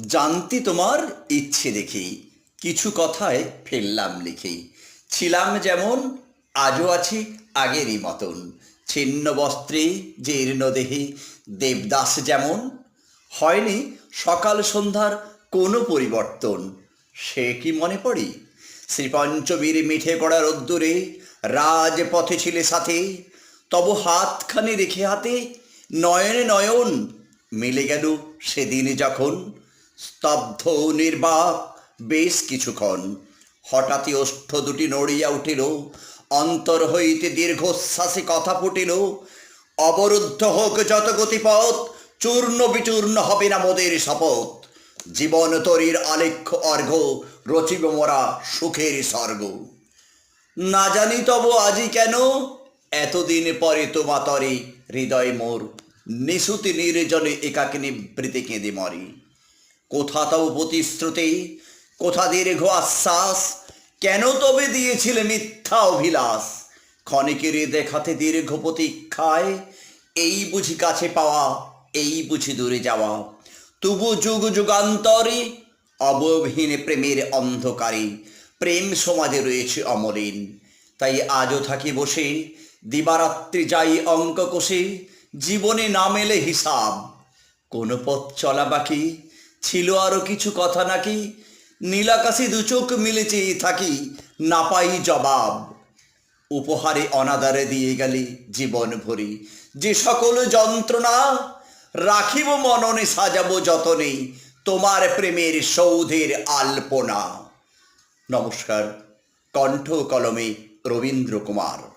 জানতি তোমার ইচ্ছে দেখেই, কিছু কথায় ফেললাম লিখি ছিলাম যেমন, আজও আছি আগেরই মতন। ছিন্ন বস্ত্রে জীর্ণ দেহে, দেবদাস যেমন। হয়নি সকাল সন্ধ্যার কোনো পরিবর্তন। সে কি মনে পড়ে? শ্রীপঞ্চবীর মিঠে করা রোদ্দুরে রাজপথে ছিলে সাথে, তব হাতখানি রেখে হাতে নয়নে নয়ন মিলে গেল সেদিন যখন। স্তব্ধ নির্বাক বেশ কিছুক্ষণ। হঠাৎই ওষ্ঠ দুটি নড়িয়া উঠিল, অন্তর হইতে দীর্ঘশ্বাসে কথা ফুটিল, অবরুদ্ধ হোক যত গতিপথ, চূর্ণ বিচূর্ণ হবে না মোদের শপথ। জীবন তরির আলেখ্য অর্ঘ রচিব মোরা সুখের স্বর্গ। না জানি তব আজি কেন, এতদিন পরে তোমা তরে হৃদয় মোর, নিশুতি নির্জনে একাকে নিবৃতে কেঁদে মরে কোথা তাও প্রতিশ্রুতি? কোথা দীর্ঘ আশ্বাস? কেন তবে দিয়েছিলে মিথ্যা অভিলাষ? ক্ষণিকের দেখাতে দীর্ঘ প্রতীক্ষায়, এই বুঝি কাছে পাওয়া, এই বুঝি দূরে যাওয়া। তবু যুগ যুগান্তরে অবহীন প্রেমের অন্ধকারে, প্রেম সমাজে রয়েছে অমলিন। তাই আজও থাকি বসে, দিবারাত্রি যাই অঙ্ক কষে, জীবনে না মেলে হিসাব। কোন পথ চলা বাকি ছিল আরও কিছু কথা নাকি? নীলাকাশি দুচোখ মিলে চেয়ে থাকি না পাই জবাব। উপহারে অনাদারে দিয়ে গেলে জীবন ভরি যে সকল যন্ত্রণা রাখিব মননে সাজাবো যতনে তোমার প্রেমের সৌধের আলপনা। নমস্কার কণ্ঠ কলমে রবীন্দ্র কুমার